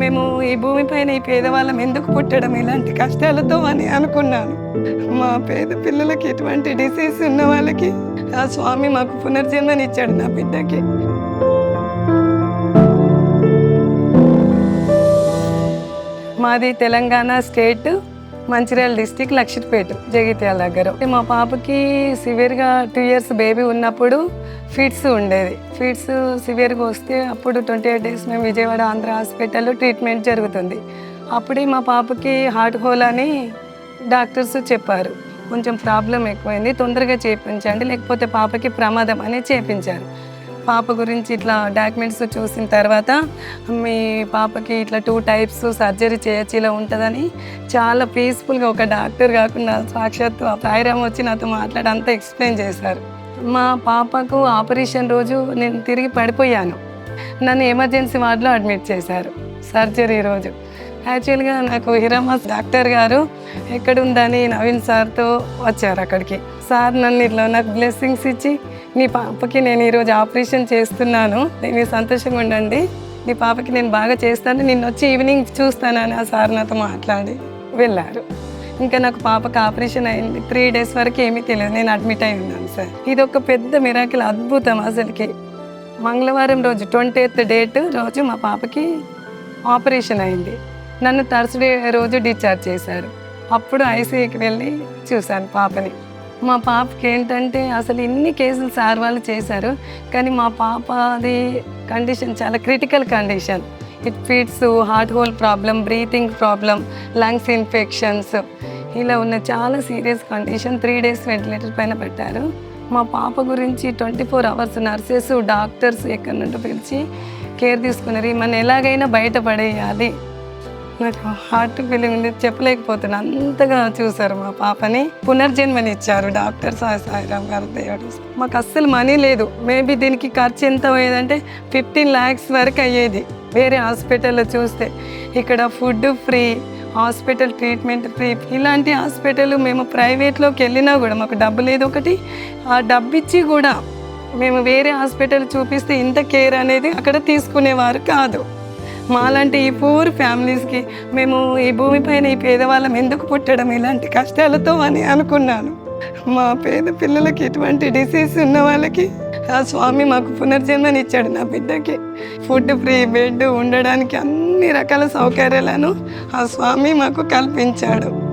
మేము ఈ భూమిపైన ఈ పేదవాళ్ళం ఎందుకు పుట్టడం ఇలాంటి కష్టాలతో అని అనుకున్నాను. మా పేద పిల్లలకి ఎటువంటి డిసీజ్ ఉన్న వాళ్ళకి ఆ స్వామి మాకు పునర్జన్మనిచ్చాడు నా బిడ్డకి. మాది తెలంగాణ స్టేట్. మంచిర్యాల డిస్టిక్ లక్షిట్పేట జగిత్యాల దగ్గర. మా పాపకి సివియర్గా టూ ఇయర్స్ బేబీ ఉన్నప్పుడు ఫిట్స్ ఉండేది. ఫిట్స్ సివియర్గా వస్తే అప్పుడు ట్వంటీ ఎయిట్ డేస్ మేము విజయవాడ ఆంధ్ర హాస్పిటల్లో ట్రీట్మెంట్ జరుగుతుంది. అప్పుడే మా పాపకి హార్ట్ హోల్ అని డాక్టర్స్ చెప్పారు. కొంచెం ప్రాబ్లం ఎక్కువైంది తొందరగా చేయించండి లేకపోతే పాపకి ప్రమాదం అని చేపించారు. పాప గురించి ఇట్లా డాక్యుమెంట్స్ చూసిన తర్వాత మీ పాపకి ఇట్లా టూ టైప్స్ సర్జరీ చేయొచ్చు ఇలా ఉంటుందని చాలా పీస్ఫుల్గా ఒక డాక్టర్ కాకుండా సాక్షాత్తు ఆ సాయిరామ్ వచ్చి నాతో మాట్లాడి అంతా ఎక్స్ప్లెయిన్ చేశారు. మా పాపకు ఆపరేషన్ రోజు నేను తిరిగి పడిపోయాను. నన్ను ఎమర్జెన్సీ వార్డులో అడ్మిట్ చేశారు. సర్జరీ రోజు. యాక్చువల్గా నాకు హిరామాస్ డాక్టర్ గారు ఎక్కడుందని నవీన్ సార్తో వచ్చారు అక్కడికి. సార్ నన్ను ఇట్లా నాకు బ్లెస్సింగ్స్ ఇచ్చి నీ పాపకి నేను ఈరోజు ఆపరేషన్ చేస్తున్నాను నేను సంతోషంగా ఉండండి నీ పాపకి నేను బాగా చేస్తాను నిన్న వచ్చి ఈవినింగ్ చూస్తానని ఆ సార్ నాతో మాట్లాడి వెళ్ళారు. ఇంకా నాకు పాపకి ఆపరేషన్ అయింది త్రీ డేస్ వరకు ఏమీ తెలియదు నేను అడ్మిట్ అయి ఉన్నాను సార్. ఇది ఒక పెద్ద మిరాకిల్ అద్భుతం అసలుకి. మంగళవారం రోజు ట్వంటీ ఎయిత్ డేట్ రోజు మా పాపకి ఆపరేషన్ అయింది. నన్ను థర్స్డే రోజు డిశ్చార్జ్ చేశారు. అప్పుడు ఐసీఐకి వెళ్ళి చూశాను పాపని. మా పాపకి ఏంటంటే అసలు ఇన్ని కేసులు సార్ వాళ్ళు చేశారు కానీ మా పాపది కండిషన్ చాలా critical condition. It fits heart hole problem breathing problem lungs infections. ఇలా ఉన్న చాలా serious condition three days ventilator పైన పెట్టారు. మా పాప గురించి twenty four hours nurses doctors ఎక్కడి నుండి పిలిచి కేర్ తీసుకున్నారు. మన ఎలాగైనా బయటపడేయాలి నాకు హార్ట్ ఫీలింగ్ ఉంది. చెప్పలేకపోతున్నా. అంతగా చూసారు మా పాపని. పునర్జన్మని ఇచ్చారు డాక్టర్ సాయి సాయిరామ్ గారు దేవుడు. మాకు అస్సలు మనీ లేదు. మేబీ దీనికి ఖర్చు ఎంత అయ్యేదంటే ఫిఫ్టీన్ ల్యాక్స్ వరకు అయ్యేది. వేరే హాస్పిటల్లో చూస్తే ఇక్కడ food free hospital treatment free ఇలాంటి హాస్పిటల్ మేము ప్రైవేట్లోకి వెళ్ళినా కూడా మాకు డబ్బు లేదు ఒకటి. ఆ డబ్బు ఇచ్చి కూడా మేము వేరే హాస్పిటల్ చూపిస్తే ఇంత కేర్ అనేది అక్కడ తీసుకునేవారు కాదు. మాలాంటి ఈ పూర్ ఫ్యామిలీస్కి మేము ఈ భూమిపైన ఈ పేదవాళ్ళం ఎందుకు పుట్టడం? ఇలాంటి కష్టాలతో అని అనుకున్నాను. మా పేద పిల్లలకి ఎటువంటి డిసీజ్ ఉన్న వాళ్ళకి ఆ స్వామి మాకు పునర్జన్మని ఇచ్చాడు నా బిడ్డకి. ఫుడ్ ఫ్రీ బెడ్ ఉండడానికి అన్ని రకాల సౌకర్యాలను ఆ స్వామి మాకు కల్పించాడు.